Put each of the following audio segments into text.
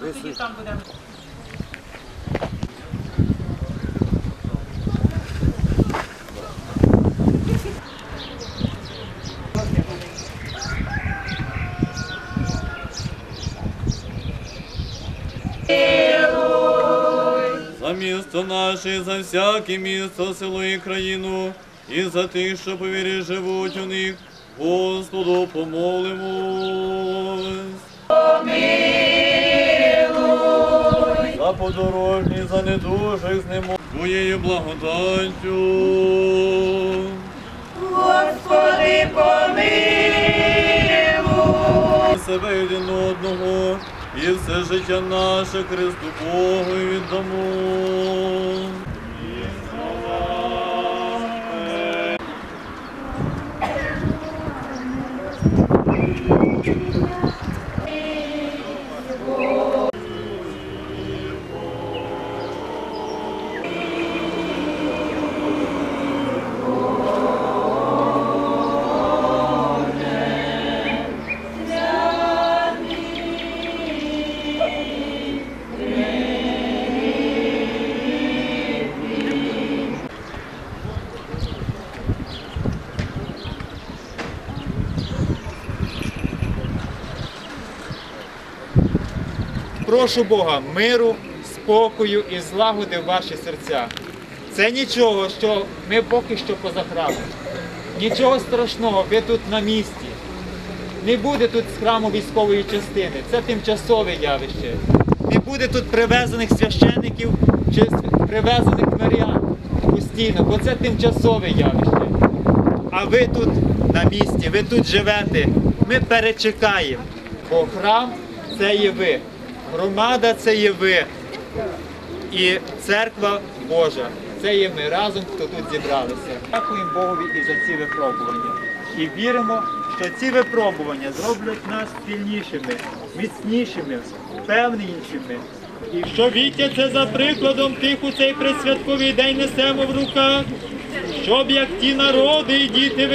Тоді там будемо. За місто наше, за всяке місто, село і країну, і за тих, що по вірі живуть у них, Господу помолимось. За подорожні, за недужих з ним Твоєю благодаттю. Господи, помилуй. Себе один одного, і все життя наше Христу Богу віддамо. Прошу Бога миру, спокою і злагоди в ваші серця. Це нічого, що ми поки що поза храмом. Нічого страшного, ви тут на місці. Не буде тут з храму військової частини. Це тимчасове явище. Не буде тут привезених священиків чи привезених мирян постійно, бо це тимчасове явище. А ви тут на місці, ви тут живете. Ми перечекаємо. Бо храм це є ви. Громада це є ви. І церква Божа. Це є ми разом, хто тут зібралися. Дякуємо Богові і за ці випробування. І віримо, що ці випробування зроблять нас сильнішими, міцнішими, впевненішими. І що віття це за прикладом тих у цей присвятковий день несемо в руках, щоб як ті народи і діти ви.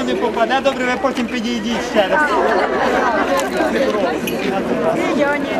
кому не попаде, добре, ви потім підійдіть ще раз. Йоні.